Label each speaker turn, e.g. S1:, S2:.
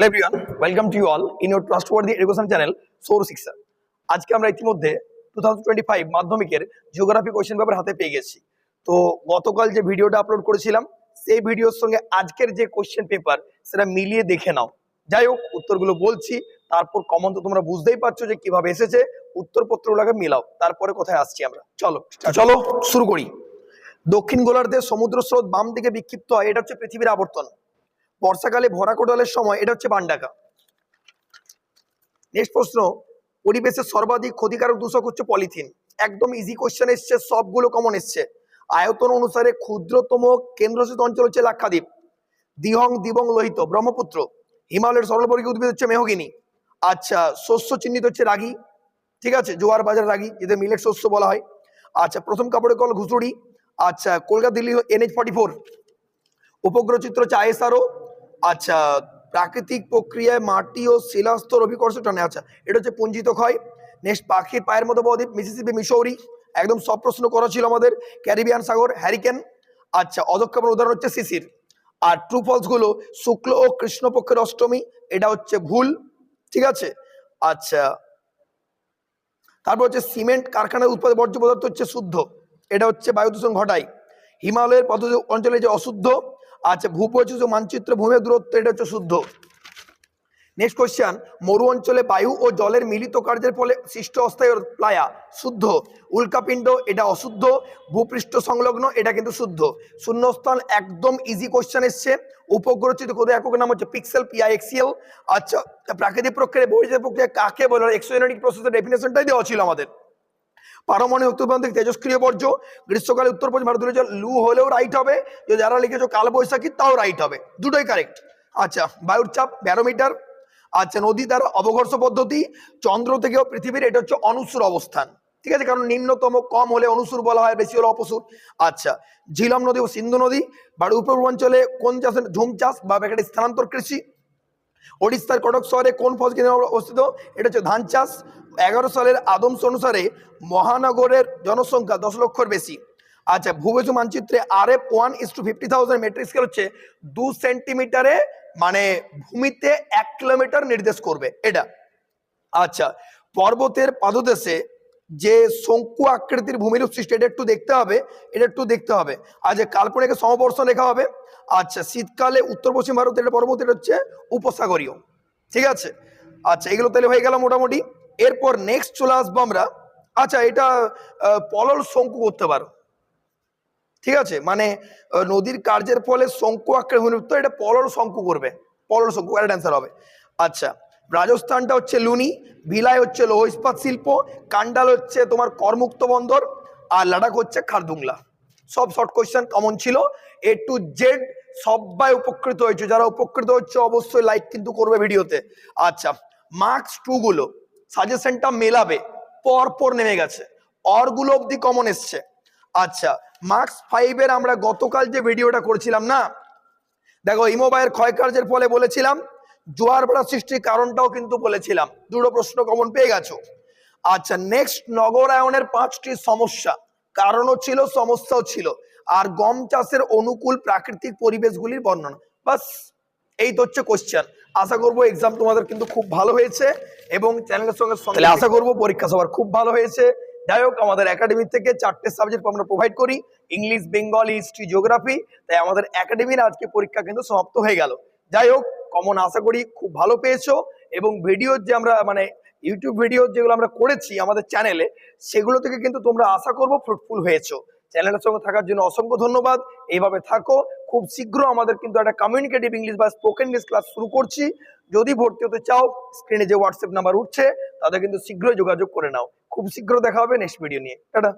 S1: Hello everyone welcome to all in your trustworthy education channel সৌর শিক্ষা আজকে আমরা ইতিমধ্যে টু মাধ্যমিকের জিওগ্রাফি কোয়েশ্চেন পেপার হাতে পেয়ে গেছি। তো গতকাল যে ভিডিওটা আপলোড করেছিলাম সেই ভিডিওর সঙ্গে আজকের যে কোয়েশ্চেন পেপার সেটা মিলিয়ে দেখে নাও। যাই হোক উত্তরগুলো বলছি তারপর কমন তো তোমরা বুঝতেই পারছ যে কীভাবে এসেছে উত্তরপত্রগুলোকে মিলাও তারপরে কোথায় আসছি আমরা। চলো চলো শুরু করি। দক্ষিণ গোলার্ধে সমুদ্র স্রোত বাম দিকে বিক্ষিপ্ত হয় এটা হচ্ছে পৃথিবীর আবর্তন। বর্ষাকালে ভরা কোটালের সময়, এটা হচ্ছে বান্ডাকা। নেক্সট প্রশ্ন পরিবেশের সর্বাধিক ক্ষতিকারক দূষক হচ্ছে পলিথিন। একদম ইজি কোশ্চেন এসছে, সবগুলো কমন এসছে। আয়তন অনুসারে ক্ষুদ্রতম কেন্দ্রশাসিত অঞ্চল হচ্ছে লাক্ষাদ্বীপ। দিহং, দিবং লোহিত, ব্রহ্মপুত্র। হিমালয়ের সরলবর্গীয় উদ্ভিদ হচ্ছে মেহগিনি। আচ্ছা শস্য চিহ্নিত হচ্ছে রাগি। ঠিক আছে, জোয়ার বাজার রাগি যেটা মিলেট শস্য বলা হয়। আচ্ছা প্রথম কাপড়ের কল ঘুষুড়ি। আচ্ছা Kolkata Delhi NH forty four উপগ্রহ চিত্র হচ্ছে আইএসআরও। আচ্ছা প্রাকৃতিক প্রক্রিয়ায় মাটি ও শিলাস্তর অভিকর্ষ টানে। আচ্ছা এটা হচ্ছে পুঞ্জিত ক্ষয়। নেক্সট পাখির পায়ের মতো বদ্বীপ মিসিসিপি মিশৌরি একদম সব প্রশ্ন করা ছিল আমাদের। ক্যারিবিয়ান সাগর হ্যারিকেন আচ্ছা অদক্ষেপের উদাহরণ হচ্ছে শিশির আর ট্রু ফলসগুলো শুক্ল ও কৃষ্ণপক্ষের অষ্টমী, এটা হচ্ছে ভুল। ঠিক আছে? আচ্ছা তারপর হচ্ছে সিমেন্ট কারখানার উৎপাদন বর্জ্য পদার্থ হচ্ছে শুদ্ধ। এটা হচ্ছে বায়ু দূষণ ঘটায়। হিমালয়ের পদ অঞ্চলে যে অশুদ্ধ আচ্ছা ভূপরিচিত মানচিত্র, ভূমির দূরত্ব, এটা হচ্ছে শুদ্ধ। নেক্সট কোয়েশ্চেন মরু অঞ্চলে বায়ু ও জলের মিলিত কার্যের ফলে সৃষ্ট অস্থায়ী প্লায়া শুদ্ধ। উল্কাপিণ্ড, এটা অশুদ্ধ। ভূপৃষ্ঠ সংলগ্ন, এটা কিন্তু শুদ্ধ। শূন্যস্থান, একদম ইজি কোয়েশ্চেন এসছে। উপগ্রচিত কোথায় একক নাম হচ্ছে পিক্সেল পিআইএক্সিএল আচ্ছা প্রাকৃতিক প্রক্রিয়া বহির্জাত প্রক্রিয়া কাকে বলে? এক্সোজেনেটিক প্রসেসের ডেফিনেশনটাই দেওয়া ছিল আমাদের। পারমাণবিক উত্তরপ্রান্তিক তেজস্ক্রিয় বর্জ্য, গ্রীষ্মকালে উত্তর পশ্চিম ভারত যে লু হলেও রাইট হবে। যারা লিখেছো কালবৈশাখী, তাও রাইট হবে। দুটোই কারেক্ট আচ্ছা বায়ুর চাপ ব্যারোমিটার আচ্ছা নদী দ্বারা অবঘর্ষ পদ্ধতি, চন্দ্র থেকেও পৃথিবীর এটা হচ্ছে অনুসুর অবস্থান। ঠিক আছে? কারণ নিম্নতম কম হলে অনুসুর বলা হয়, বেশি হলে অপসুর। আচ্ছা ঝিলম নদী ও সিন্ধু নদী বা উত্তর পূর্বাঞ্চলে কোন চাষের ঝুম চাষ বা স্থানান্তর কৃষি? ওড়িশার কটক শহরে কোন ফসল কেন্দ্র অবস্থিত? এটা হচ্ছে ধান চাষ। এগারো সালের আদমস অনুসারে মহানগরের জনসংখ্যা দশ লক্ষর বেশি। আচ্ছা ভূবেশ মানচিত্রে R F one is two fifty thousand metric scale হচ্ছে দু সেন্টিমিটারে মানে ভূমিতে এক কিলোমিটার নির্দেশ করবে। এটা। আচ্ছা পর্বতের পাদদেশে যে শঙ্কু আকৃতির ভূমিরূপ সৃষ্টি, এটা একটু দেখতে হবে, এটা একটু দেখতে হবে। আর যে কাল্পনিক সমবর্ষ লেখা হবে আচ্ছা শীতকালে উত্তর পশ্চিম ভারতের এটা পর্বত এটা হচ্ছে উপসাগরীয়। ঠিক আছে? আচ্ছা এগুলো তাহলে হয়ে গেল মোটামুটি। এরপর নেক্সট চলে আসব আমরা। আচ্ছা এটা পলল শঙ্কু করতে পারো। ঠিক আছে? মানে নদীর কার্যের ফলে শঙ্কু আকারে ভূমিরূপ এটা পলল শঙ্কু করবে। পলল শঙ্কু কারেক্ট অ্যান্সার হবে। আচ্ছা রাজস্থানটা হচ্ছে লুনি ভিলাই হচ্ছে লৌহ ইস্পাত শিল্প, কান্ডাল হচ্ছে তোমার করমুক্ত বন্দর, আর লাডাখ হচ্ছে খারদুংলা। সব শর্ট কোয়েশ্চেন কমন ছিল। এ টু জেড সবাই উপকৃত হয়েছে। যারা উপকৃত হচ্ছে অবশ্যই লাইক কিন্তু করবে ভিডিওতে। আচ্ছা মার্কস টু গুলো। সাজেশনটা মেলাবে। পর পর নেমে গেছে। অরগুলো অব্দি কমন এসছে। আচ্ছা মার্কস ফাইভের আমরা গতকাল যে ভিডিওটা করেছিলাম না? দেখো ইমোবাইয়ের ক্ষয়কার্যের ফলে বলেছিলাম জোয়ার ভাড়া সৃষ্টির কারণটাও কিন্তু বলেছিলাম। দুটো প্রশ্ন কমন পেয়ে গেছো। আচ্ছা নেক্সট নগরায়নের পাঁচটি সমস্যা। কারণও ছিল, সমস্যাও ছিল। আর গম চাষের অনুকূল প্রাকৃতিক পরিবেশগুলির বর্ণনা। বাস, এই তো হচ্ছে কোশ্চেন আশা করব এক্সাম তোমাদের কিন্তু খুব ভালো হয়েছে এবং চ্যানেলের সঙ্গে সঙ্গে আশা করব পরীক্ষা সবার খুব ভালো হয়েছে। যাই হোক, আমাদের একাডেমি থেকে চারটে সাবজেক্ট আমরা প্রোভাইড করি। ইংলিশ বেঙ্গলি হিস্ট্রি জিওগ্রাফি তাই আমাদের একাডেমির আজকে পরীক্ষা কিন্তু সমাপ্ত হয়ে গেল। যাই হোক কমন আশা করি খুব ভালো পেয়েছ এবং ভিডিওর যে আমরা মানে ইউটিউব ভিডিও যেগুলো আমরা করেছি আমাদের চ্যানেলে সেগুলো থেকে কিন্তু তোমরা আশা করব ফ্রুটফুল হয়েছো। চ্যানেলের সঙ্গে থাকার জন্য অসংখ্য ধন্যবাদ। এইভাবে থাকো। খুব শীঘ্র আমাদের কিন্তু একটা কমিউনিকেটিভ ইংলিশ বা স্পোকেন ইংলিশ ক্লাস শুরু করছি। যদি ভর্তি হতে চাও স্ক্রিনে যে হোয়াটসঅ্যাপ নাম্বার উঠছে তাদের কিন্তু শীঘ্রই যোগাযোগ করে নাও। খুব শীঘ্র দেখা হবে নেক্সট ভিডিও নিয়ে। টাটা।